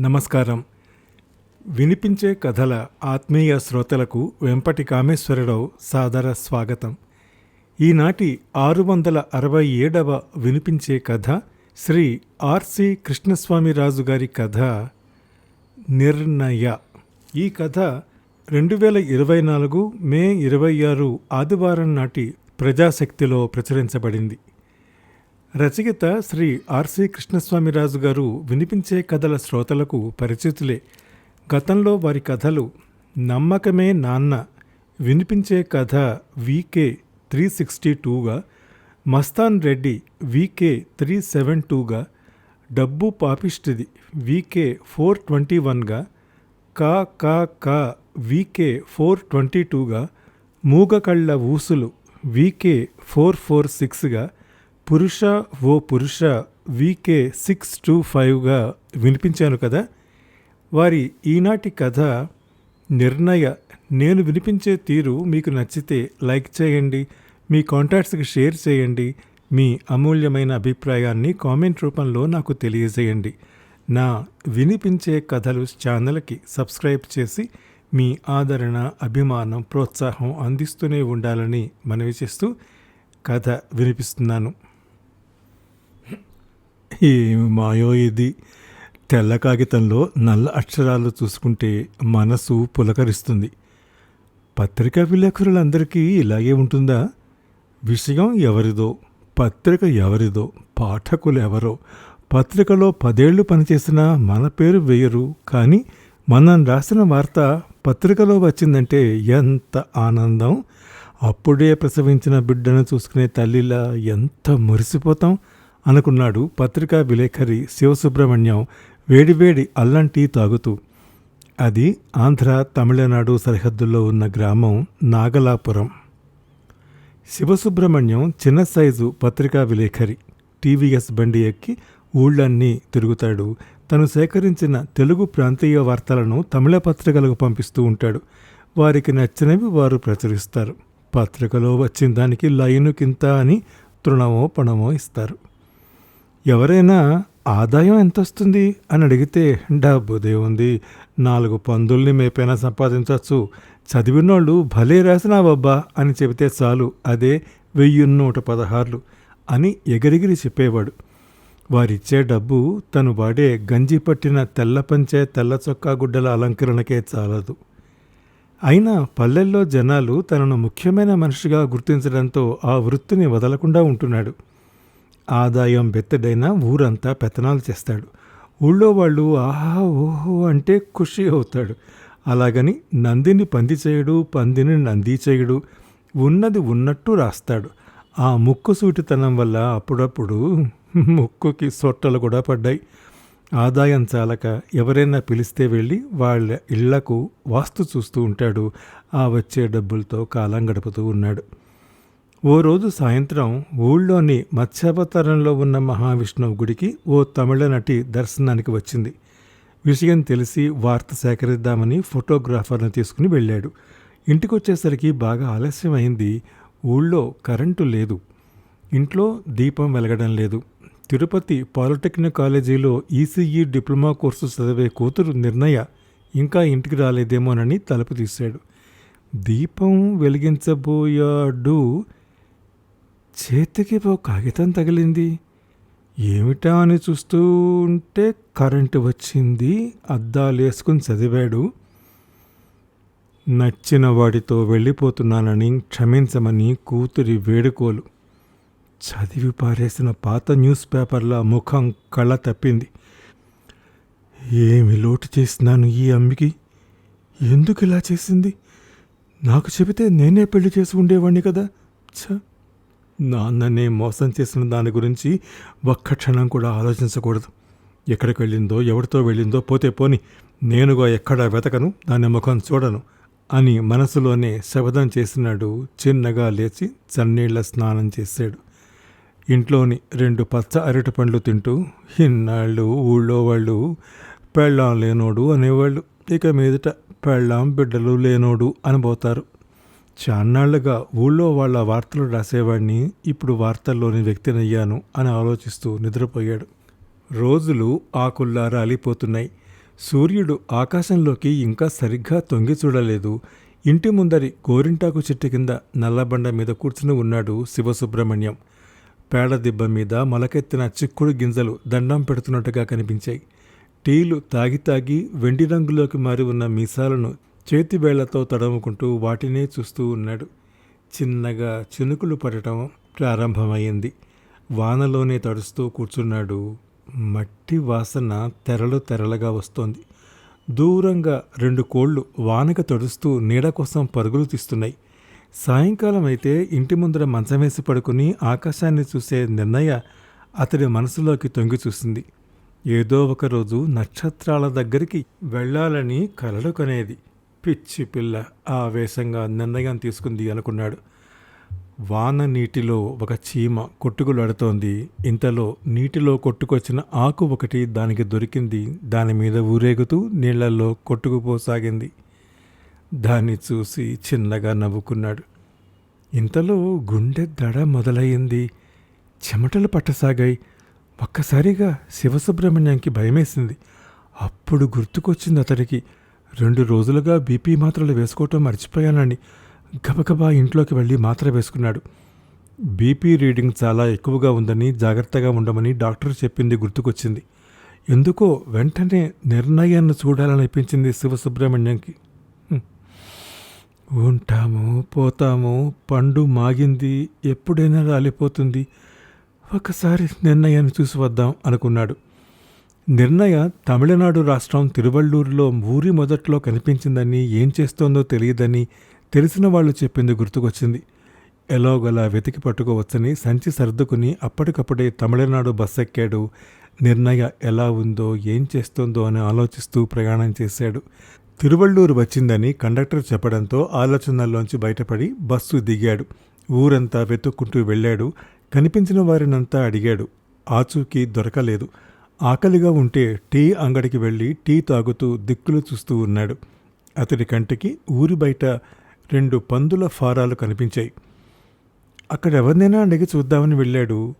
నమస్కారం. వినిపించే కథల ఆత్మీయ శ్రోతలకు వెంపటి కామేశ్వరరావు సాదర స్వాగతం. ఈనాటి ఆరు వందల అరవై ఏడవ వినిపించే కథ శ్రీ ఆర్సి కృష్ణస్వామిరాజు గారి కథ నిర్ణయ. ఈ కథ రెండు వేల ఇరవై నాలుగు మే ఇరవై ఆరు ఆదివారం నాటి ప్రజాశక్తిలో ప్రచురించబడింది. రచయిత శ్రీ ఆర్సి కృష్ణస్వామిరాజు గారు వినిపించే కథల శ్రోతలకు పరిచితులే గతంలో వారి కథలు నమ్మకమే నాన్న వినిపించే కథ వికే త్రీ సిక్స్టీ టూగా Mastan Reddy V K three seven టూగా డబ్బు పాపిష్టిది వికే ఫోర్ ట్వంటీ వన్గా కా కా కా వికే ఫోర్ ట్వంటీ టూగా మూగకళ్ళ ఊసులు వికే ఫోర్ ఫోర్ సిక్స్గా పురుష ఓ పురుష వీకే సిక్స్ టూ ఫైవ్గా వినిపించాను కదా. వారి ఈనాటి కథ నిర్ణయ నేను వినిపించే తీరు మీకు నచ్చితే లైక్ చేయండి మీ కాంటాక్ట్స్కి షేర్ చేయండి మీ అమూల్యమైన అభిప్రాయాన్ని కామెంట్ రూపంలో నాకు తెలియజేయండి. నా వినిపించే కథలు ఛానల్కి సబ్స్క్రైబ్ చేసి మీ ఆదరణ అభిమానం ప్రోత్సాహం అందిస్తూనే ఉండాలని మనవి చేస్తూ కథ వినిపిస్తున్నాను. ఏమి మాయో ఇది తెల్ల కాగితంలో నల్ల అక్షరాలు చూసుకుంటే మనసు పులకరిస్తుంది. పత్రికా విలేకరులందరికీ ఇలాగే ఉంటుందా? విషయం ఎవరిదో పత్రిక ఎవరిదో పాఠకులు ఎవరో పత్రికలో పదేళ్ళు పనిచేసినా మన పేరు వేయరు కానీ మనం రాసిన వార్త పత్రికలో వచ్చిందంటే ఎంత ఆనందం! అప్పుడే ప్రసవించిన బిడ్డను చూసుకునే తల్లిలా ఎంత మురిసిపోతాం! అనుకున్నాడు పత్రికా విలేఖరి శివసుబ్రహ్మణ్యం వేడివేడి అల్లం టీ తాగుతూ. అది ఆంధ్ర తమిళనాడు సరిహద్దుల్లో ఉన్న గ్రామం నాగలాపురం. శివసుబ్రహ్మణ్యం చిన్న సైజు పత్రికా విలేఖరి. టీవీఎస్ బండి ఎక్కి ఊళ్ళన్నీ తిరుగుతాడు. తను సేకరించిన తెలుగు ప్రాంతీయ వార్తలను తమిళ పత్రికలకు పంపిస్తూ ఉంటాడు. వారికి నచ్చినవి వారు ప్రచురిస్తారు. పత్రికలో వచ్చిన దానికి లైను కింత అని తృణమో పణమో ఇస్తారు. ఎవరైనా ఆదాయం ఎంత వస్తుంది అని అడిగితే డబ్బుదే ఉంది. నాలుగు పందుల్ని మేపైనా సంపాదించవచ్చు చదివినోళ్ళు భలే రాసినావబ్బా అని చెబితే చాలు. అదే వెయ్యి నూట పదహార్లు అని ఎగిరిగిరి చెప్పేవాడు. వారిచ్చే డబ్బు తను వాడే గంజి పట్టిన తెల్ల పంచే తెల్ల చొక్కా గుడ్డల అలంకరణకే చాలదు. అయినా పల్లెల్లో జనాలు తనను ముఖ్యమైన మనిషిగా గుర్తించడంతో ఆ వృత్తిని వదలకుండా ఉంటున్నాడు. ఆదాయం బెత్తడైనా ఊరంతా పెత్తనాలు చేస్తాడు. ఊళ్ళో వాళ్ళు ఆహా ఓహో అంటే ఖుషి అవుతాడు. అలాగని నందిని పంది చేయడు పందిని నంది చేయడు ఉన్నది ఉన్నట్టు రాస్తాడు. ఆ ముక్కు సూటితనం వల్ల అప్పుడప్పుడు ముక్కుకి సొట్టలు కూడా పడ్డాయి. ఆదాయం చాలక ఎవరైనా పిలిస్తే వెళ్ళి వాళ్ళ ఇళ్ళకు వాస్తు చూస్తూ ఉంటాడు. ఆ వచ్చే డబ్బులతో కాలం గడుపుతూ ఉన్నాడు. ఓ రోజు సాయంత్రం ఊళ్ళోని మత్స్యావతారంలో ఉన్న మహావిష్ణువు గుడికి ఓ తమిళ నటి దర్శనానికి వచ్చింది. విషయం తెలిసి వార్త సేకరిద్దామని ఫోటోగ్రాఫర్ను తీసుకుని వెళ్ళాడు. ఇంటికొచ్చేసరికి బాగా ఆలస్యం అయింది ఊళ్ళో కరెంటు లేదు. ఇంట్లో దీపం వెలగడం లేదు. తిరుపతి పాలిటెక్నిక్ కాలేజీలో ఈసీఈ డిప్లొమా కోర్సు చదివే కూతురు నిర్ణయ ఇంకా ఇంటికి రాలేదేమోనని తలుపు తీశాడు. దీపం వెలిగించబోయాడు. చేతికి ఓ కాగితం తగిలింది. ఏమిటా అని చూస్తూ ఉంటే కరెంటు వచ్చింది. అద్దాలు వేసుకుని చదివాడు. నచ్చిన వాడితో వెళ్ళిపోతున్నానని క్షమించమని కూతురి వేడుకోలు. చదివి పారేసిన పాత న్యూస్ పేపర్ల ముఖం కళ్ళ తప్పింది. ఏమి లోటు చేసినాను ఈ అమ్మికి? ఎందుకు ఇలా చేసింది? నాకు చెబితే నేనే పెళ్ళి చేసి ఉండేవాణ్ణి కదా. ఛ! నాన్ననే మోసం చేసిన దాని గురించి ఒక్క క్షణం కూడా ఆలోచించకూడదు. ఎక్కడికి వెళ్ళిందో ఎవరితో వెళ్ళిందో పోతే పోని నేనుగా ఎక్కడా వెతకను దాని ముఖం చూడను అని మనసులోనే శబదం చేసినాడు. చిన్నగా లేచి చన్నీళ్ళ స్నానం చేశాడు. ఇంట్లోని రెండు పచ్చ అరటి పండ్లు తింటూ ఇన్నాళ్ళు ఊళ్ళో వాళ్ళు పెళ్ళాం లేనోడు అనేవాళ్ళు ఇక మీదట పెళ్ళాం బిడ్డలు లేనోడు అనబోతారు. చాన్నాళ్ళుగా ఊళ్ళో వాళ్ళ వార్తలు రాసేవాడిని ఇప్పుడు వార్తల్లోని వ్యక్తినయ్యాను అని ఆలోచిస్తూ నిద్రపోయాడు. రోజులు ఆకుల్లా రాలిపోతున్నాయి సూర్యుడు ఆకాశంలోకి ఇంకా సరిగ్గా తొంగి చూడలేదు. ఇంటి ముందరి గోరింటాకు చెట్టు కింద నల్లబండ మీద కూర్చుని ఉన్నాడు శివసుబ్రహ్మణ్యం. పేడ దిబ్బ మీద మొలకెత్తిన చిక్కుడు గింజలు దండం పెడుతున్నట్టుగా కనిపించాయి. టీలు తాగి తాగి వెండి రంగులోకి మారి ఉన్న మీసాలను చేతిబేళ్ళతో తడముకుంటూ వాటినే చూస్తూ ఉన్నాడు. చిన్నగా చినుకులు పడటం ప్రారంభమైంది. వానలోనే తడుస్తూ కూర్చున్నాడు. మట్టి వాసన తెరలు తెరలుగా వస్తోంది. దూరంగా రెండు కోళ్ళు వానక తడుస్తూ నీడ కోసం పరుగులు తీస్తున్నాయి. సాయంకాలం అయితే ఇంటి ముందర మంచం వేసి పడుకుని ఆకాశాన్ని చూసే నిర్ణయ అతడి మనసులోకి తొంగి చూసింది. ఏదో ఒక రోజు నక్షత్రాల దగ్గరికి వెళ్ళాలని కలలు కనేది. పిచ్చి పిల్ల ఆవేశంగా నిర్ణయం తీసుకుంది అనుకున్నాడు. వాన నీటిలో ఒక చీమ కొట్టుకులాడుతోంది. ఇంతలో నీటిలో కొట్టుకొచ్చిన ఆకు ఒకటి దానికి దొరికింది. దాని మీద ఊరేగుతూ నీళ్ళలో కొట్టుకుపోసాగింది. దాన్ని చూసి చిన్నగా నవ్వుకున్నాడు. ఇంతలో గుండె దడ మొదలయ్యింది. చెమటలు పట్టసాగాయి. ఒక్కసారిగా శివసుబ్రహ్మణ్యంకి భయమేసింది. అప్పుడు గుర్తుకొచ్చింది అతడికి. రెండు రోజులుగా బీపీ మాత్రలు వేసుకోవటం మర్చిపోయానని గబగబా ఇంట్లోకి వెళ్ళి మాత్ర వేసుకున్నాడు. బీపీ రీడింగ్ చాలా ఎక్కువగా ఉందని జాగ్రత్తగా ఉండమని డాక్టర్ చెప్పింది గుర్తుకొచ్చింది. ఎందుకో వెంటనే నిర్ణయాన్ని చూడాలనిపించింది శివసుబ్రహ్మణ్యంకి. ఉంటాము పోతాము పండు మాగింది ఎప్పుడైనా రాలిపోతుంది. ఒకసారి నిర్ణయాన్ని చూసి వద్దాం అనుకున్నాడు. నిర్ణయ తమిళనాడు రాష్ట్రం తిరువళ్ళూరులో ఊరి మొదట్లో కనిపించిందని ఏం చేస్తోందో తెలియదని తెలిసిన వాళ్ళు చెప్పింది గుర్తుకొచ్చింది. ఎలాగోలా వెతికి పట్టుకోవచ్చని సంచి సర్దుకుని అప్పటికప్పుడే తమిళనాడు బస్ ఎక్కాడు. నిర్ణయ ఎలా ఉందో ఏం చేస్తోందో అని ఆలోచిస్తూ ప్రయాణం చేశాడు. తిరువళ్ళూరు వచ్చిందని కండక్టర్ చెప్పడంతో ఆలోచనల్లోంచి బయటపడి బస్సు దిగాడు. ఊరంతా వెతుక్కుంటూ వెళ్ళాడు. కనిపించిన వారినంతా అడిగాడు. ఆచూకీ దొరకలేదు. ఆకలిగా ఉంటే టీ అంగడికి వెళ్ళి టీ తాగుతూ దిక్కులు చూస్తూ ఉన్నాడు. అతడి కంటికి ఊరి బయట రెండు పందుల ఫారాలు కనిపించాయి. అక్కడ ఎవరినైనా అడిగి చూద్దామని వెళ్ళాడు.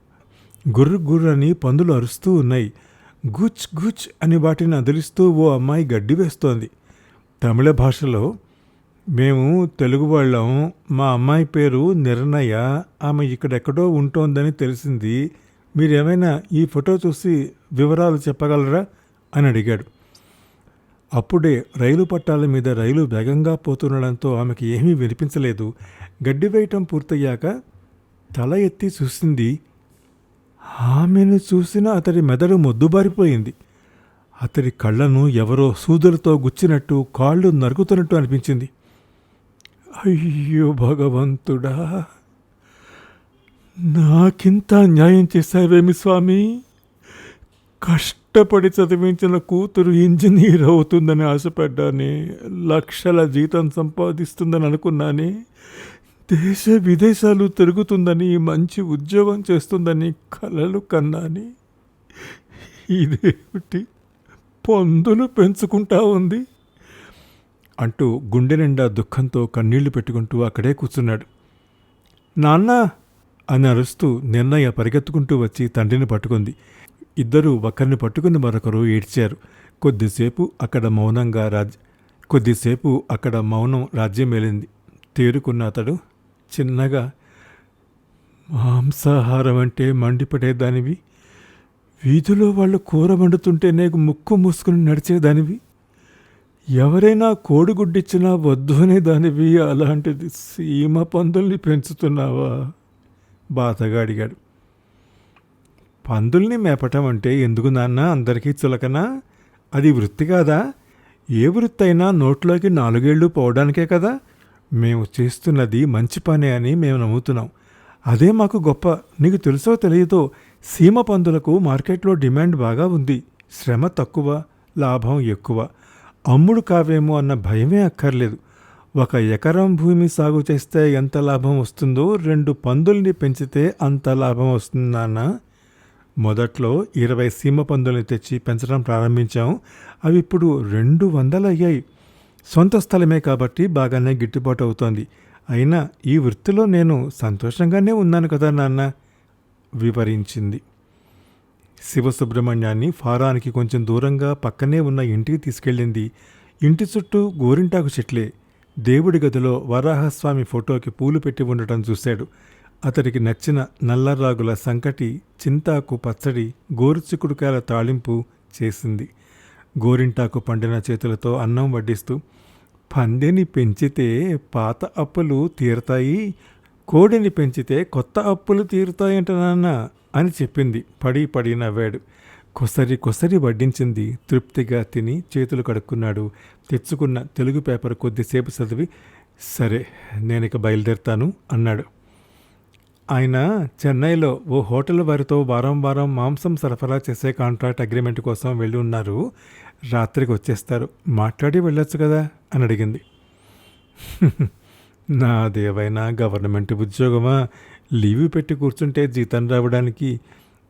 గుర్రు గుర్రు అని పందులు అరుస్తూ ఉన్నాయి. గుచ్ గుచ్ అని వాటిని అదిలిస్తూ ఓ అమ్మాయి గడ్డి వేస్తోంది. తమిళ భాషలో మేము తెలుగు వాళ్ళం. మా అమ్మాయి పేరు నిర్ణయ. ఆమె ఇక్కడెక్కడో ఉంటోందని తెలిసింది. మీరు ఏమైనా ఈ ఫోటో చూసి వివరాలు చెప్పగలరా? అని అడిగాడు. అప్పుడే రైలు పట్టాల మీద రైలు వేగంగా పోతుండడంతో ఆమెకి ఏమీ వినిపించలేదు. గడ్డి వేయటం పూర్తయ్యాక తల ఎత్తి చూసింది. ఆమెను చూసిన అతడి మెదడు మొద్దుబారిపోయింది. అతడి కళ్ళను ఎవరో సూదులతో గుచ్చినట్టు కాళ్ళు నరుకుతున్నట్టు అనిపించింది. అయ్యో భగవంతుడా! నాకింత న్యాయం చేశావేమి స్వామి? కష్టపడి చదివించిన కూతురు ఇంజనీర్ అవుతుందని ఆశపడ్డానే లక్షల జీతం సంపాదిస్తుందని అనుకున్నానే దేశ విదేశాలు తిరుగుతుందని మంచి ఉద్యోగం చేస్తుందని కలలు కన్నాని. ఇదేమిటి? పొందులు పెంచుకుంటా ఉంది. అంటూ గుండె నిండా దుఃఖంతో కన్నీళ్ళు పెట్టుకుంటూ అక్కడే కూర్చున్నాడు. నాన్న అని అరుస్తూ నిర్ణయ పరిగెత్తుకుంటూ వచ్చి తండ్రిని పట్టుకుంది. ఇద్దరూ ఒకరిని పట్టుకుని మరొకరు ఏడ్చారు. కొద్దిసేపు అక్కడ మౌనంగా రాజ్ కొద్దిసేపు అక్కడ మౌనం రాజ్యమేలింది తేరుకున్న అతడు చిన్నగా మాంసాహారం అంటే మండిపడేదానివి? వీధిలో వాళ్ళు కూర వండుతుంటేనే ముక్కు మూసుకుని నడిచేదానివి? ఎవరైనా కోడిగుడ్డిచ్చినా వద్దు అనే దానివి అలాంటిది సీమ పందుల్ని పెంచుతున్నావా? బాధగా అడిగాడు. పందుల్ని మేపటం అంటే ఎందుకు నాన్న? అందరికీ చులకనా? అది వృత్తి కాదా? ఏ వృత్తి అయినా నోట్లోకి నాలుగేళ్ళు పోవడానికే కదా? మేము చేస్తున్నది మంచి పనే అని మేము నమ్ముతున్నాం. అదే మాకు గొప్ప. నీకు తెలుసో తెలియదో సీమ పందులకు మార్కెట్లో డిమాండ్ బాగా ఉంది. శ్రమ తక్కువ లాభం ఎక్కువ. అమ్ముడు కావేమో అన్న భయమే అక్కర్లేదు. ఒక ఎకరం భూమి సాగు చేస్తే ఎంత లాభం వస్తుందో రెండు పందుల్ని పెంచితే అంత లాభం వస్తుందన్న మొదట్లో ఇరవై సీమ పందుల్ని తెచ్చి పెంచడం ప్రారంభించాం. అవి ఇప్పుడు రెండు వందలు అయ్యాయి. సొంత స్థలమే కాబట్టి బాగానే గిట్టుబాటు అవుతోంది. అయినా ఈ వృత్తిలో నేను సంతోషంగానే ఉన్నాను కదా నాన్న వివరించింది. శివసుబ్రహ్మణ్యాన్ని ఫారానికి కొంచెం దూరంగా పక్కనే ఉన్న ఇంటికి తీసుకెళ్ళింది. ఇంటి చుట్టూ గోరింటాకు చెట్లే. దేవుడి గదిలో వరాహస్వామి ఫోటోకి పూలు పెట్టి ఉండటం చూశాడు. అతడికి నచ్చిన నల్లరాగుల సంకటి చింతాకు పచ్చడి గోరుచిక్కుడుకాయల తాళింపు చేసింది. గోరింటాకు పండిన చేతులతో అన్నం వడ్డిస్తూ పందెని పెంచితే పాత అప్పులు తీరతాయి కోడిని పెంచితే కొత్త అప్పులు తీరుతాయంట నాన్న అని చెప్పింది. పడి పడి నవ్వాడు. కొసరి కొసరి వడ్డించింది. తృప్తిగా తిని చేతులు కడుక్కున్నాడు. తెచ్చుకున్న తెలుగు పేపర్ కొద్దిసేపు చదివి సరే నేను ఇక బయలుదేరుతాను అన్నాడు. ఆయన చెన్నైలో ఓ హోటల్ వారితో వారం వారం మాంసం సరఫరా చేసే కాంట్రాక్ట్ అగ్రిమెంట్ కోసం వెళ్ళి ఉన్నారు. రాత్రికి వచ్చేస్తారు. మాట్లాడి వెళ్ళొచ్చు కదా? అని అడిగింది. నాదేవైనా గవర్నమెంట్ ఉద్యోగమా? లీవ్ పెట్టి కూర్చుంటే జీతం రావడానికి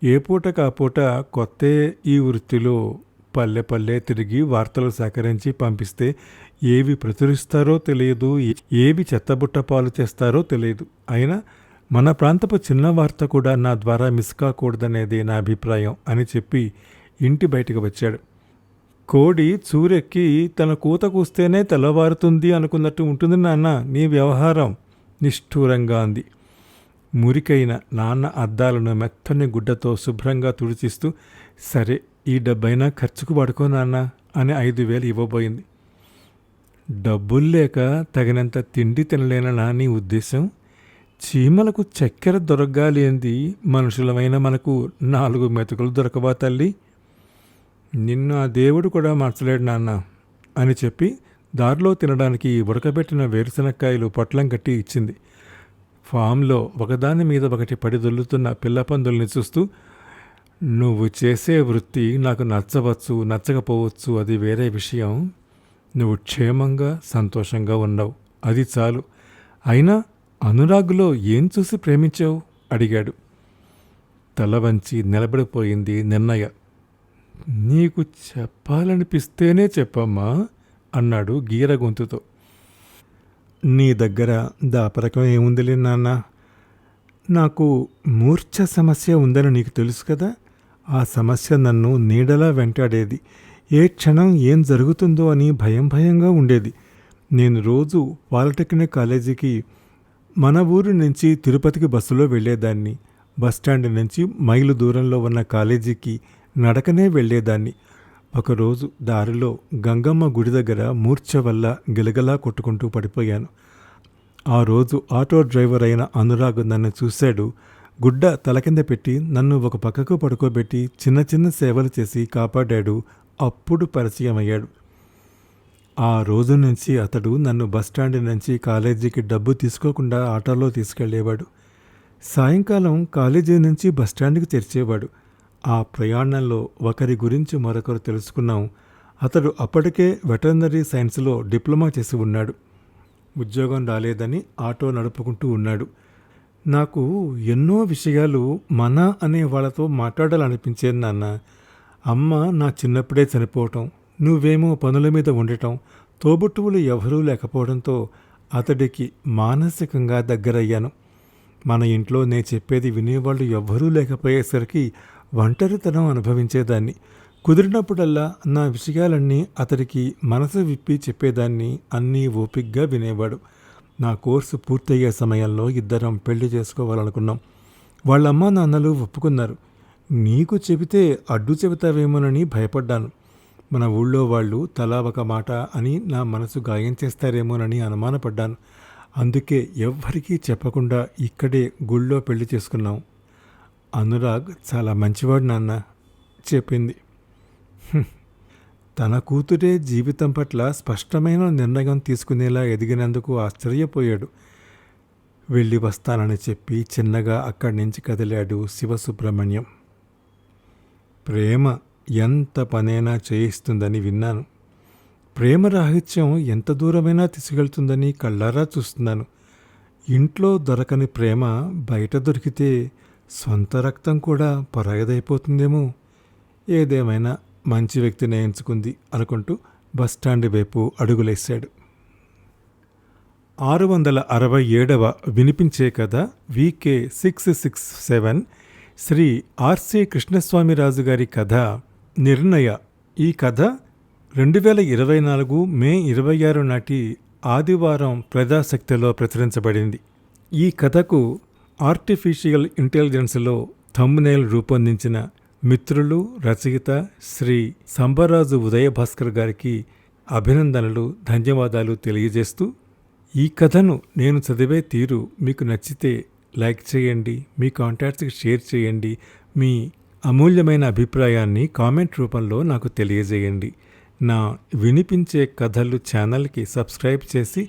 ఏ పూటకు కాపూట పూట కొత్తే ఈ వృత్తిలో పల్లె పల్లె తిరిగి వార్తలు సేకరించి పంపిస్తే ఏవి ప్రచురిస్తారో తెలియదు ఏవి చెత్తబుట్ట పాలు చేస్తారో తెలియదు. అయినా మన ప్రాంతపు చిన్న వార్త కూడా నా ద్వారా మిస్ కాకూడదనేది నా అభిప్రాయం అని చెప్పి ఇంటి బయటకు వచ్చాడు. కోడి చూరెక్కి తన కూత కూస్తేనే తెల్లవారుతుంది అనుకున్నట్టు ఉంటుంది నాన్న నీ వ్యవహారం. నిష్ఠూరంగా అంది. మురికైన నాన్న అద్దాలను మెత్తని గుడ్డతో శుభ్రంగా తుడిచిస్తూ సరే ఈ డబ్బైనా ఖర్చుకు పడుకో నాన్న అని ఐదు వేలు ఇవ్వబోయింది. డబ్బులు లేక తగినంత తిండి తినలేననా నీ ఉద్దేశం చీమలకు చక్కెర దొరకగాలేంది మనుషులమైన మనకు నాలుగు మెతుకులు దొరకవా తల్లి? నిన్ను ఆ దేవుడు కూడా మార్చలేడు నాన్న అని చెప్పి దారిలో తినడానికి ఉడకబెట్టిన వేరుశనక్కాయలు పొట్లం కట్టి ఇచ్చింది. ఫామ్లో ఒకదాని మీద ఒకటి పడి దొల్లుతున్న పిల్ల పందుల్ని చూస్తూ నువ్వు చేసే వృత్తి నాకు నచ్చవచ్చు నచ్చకపోవచ్చు అది వేరే విషయం. నువ్వు క్షేమంగా సంతోషంగా ఉన్నావు. అది చాలు. అయినా అనురాగ్లో ఏం చూసి ప్రేమించావు? అడిగాడు. తల వంచి నిలబడిపోయింది నిర్ణయ. నీకు చెప్పాలనిపిస్తేనే చెప్పమ్మా అన్నాడు గీర గొంతుతో నీ దగ్గర దాపరకం ఏముందిలే నాన్న? నాకు మూర్ఛ సమస్య ఉందని నీకు తెలుసు కదా? ఆ సమస్య నన్ను నీడలా వెంటాడేది. ఏ క్షణం ఏం జరుగుతుందో అని భయం భయంగా ఉండేది. నేను రోజు పాలిటెక్నిక్ కాలేజీకి మన ఊరి నుంచి తిరుపతికి బస్సులో వెళ్ళేదాన్ని. బస్టాండ్ నుంచి మైలు దూరంలో ఉన్న కాలేజీకి నడకనే వెళ్ళేదాన్ని. ఒకరోజు దారిలో గంగమ్మ గుడి దగ్గర మూర్ఛ వల్ల గిలగలా కొట్టుకుంటూ పడిపోయాను. ఆ రోజు ఆటో డ్రైవర్ అయిన అనురాగ్ నన్ను చూశాడు. గుడ్డ తల కింద పెట్టి నన్ను ఒక పక్కకు పడుకోబెట్టి చిన్న చిన్న సేవలు చేసి కాపాడాడు. అప్పుడు పరిచయం అయ్యాడు ఆ రోజు నుంచి అతడు నన్ను బస్టాండ్ నుంచి కాలేజీకి డబ్బు తీసుకోకుండా ఆటోలో తీసుకెళ్ళేవాడు. సాయంకాలం కాలేజీ నుంచి బస్టాండ్కి తెరిచేవాడు ఆ ప్రయాణంలో ఒకరి గురించి మరొకరు తెలుసుకున్నాం. అతడు అప్పటికే వెటర్నరీ సైన్స్లో డిప్లొమా చేసి ఉన్నాడు. ఉద్యోగం రాలేదని ఆటో నడుపుకుంటూ ఉన్నాడు. నాకు ఎన్నో విషయాలు మన అనే వాళ్ళతో మాట్లాడాలనిపించేది నాన్న. అమ్మ నా చిన్నప్పుడే చనిపోవటం నువ్వేమో పనుల మీద ఉండటం తోబుట్టువులు ఎవరూ లేకపోవడంతో అతడికి మానసికంగా దగ్గరయ్యాను. మన ఇంట్లో నే చెప్పేది వినేవాళ్ళు ఎవ్వరూ లేకపోయేసరికి ఒంటరితనం అనుభవించేదాన్ని. కుదిరినప్పుడల్లా నా విషయాలన్నీ అతడికి మనసు విప్పి చెప్పేదాన్ని అన్నీ ఓపిగ్గా వినేవాడు. నా కోర్సు పూర్తయ్యే సమయంలో ఇద్దరం పెళ్ళి చేసుకోవాలనుకున్నాం. వాళ్ళమ్మ నాన్నలు ఒప్పుకున్నారు. నీకు చెబితే అడ్డు చెబుతావేమోనని భయపడ్డాను. మన ఊళ్ళో వాళ్ళు తలా ఒక మాట అని నా మనసు గాయం చేస్తారేమోనని అనుమానపడ్డాను. అందుకే ఎవ్వరికీ చెప్పకుండా ఇక్కడే గుళ్ళో పెళ్ళి చేసుకున్నాం. అనురాగ్ చాలా మంచివాడు నాన్న చెప్పింది. తన కూతురే జీవితం పట్ల స్పష్టమైన నిర్ణయం తీసుకునేలా ఎదిగినందుకు ఆశ్చర్యపోయాడు. వెళ్ళి వస్తానని చెప్పి చిన్నగా అక్కడి నుంచి కదిలాడు శివసుబ్రహ్మణ్యం. ప్రేమ ఎంత పనైనా చేయిస్తుందని విన్నాను. ప్రేమ రాహిత్యం ఎంత దూరమైనా తీసుకెళ్తుందని కళ్ళారా చూస్తున్నాను. ఇంట్లో దొరకని ప్రేమ బయట దొరికితే సొంత రక్తం కూడా పరాగదైపోతుందేమో ఏదేమైనా మంచి వ్యక్తిని ఎంచుకుంది అనుకుంటూ బస్టాండ్ వైపు అడుగులేశాడు. ఆరు వందల అరవై ఏడవ వినిపించే కథ V K six six seven Shri R C Krishnaswamiraju గారి కథ నిర్ణయ. ఈ కథ రెండు వేల ఇరవై నాలుగు మే ఇరవై ఆరు నాటి ఆదివారం ప్రజాశక్తిలో ప్రచురించబడింది. ఈ కథకు ఆర్టిఫిషియల్ ఇంటెలిజెన్స్లో థమ్నేల్ రూపొందించిన మిత్రులు రచయిత శ్రీ సంబరాజు ఉదయభాస్కర్ గారికి అభినందనలు ధన్యవాదాలు తెలియజేస్తూ ఈ కథను నేను చదివే తీరు మీకు నచ్చితే లైక్ చేయండి మీ కాంటాక్ట్స్కి షేర్ చేయండి మీ అమూల్యమైన అభిప్రాయాన్ని కామెంట్ రూపంలో నాకు తెలియజేయండి. నా వినిపించే కథలు ఛానల్కి సబ్స్క్రైబ్ చేసి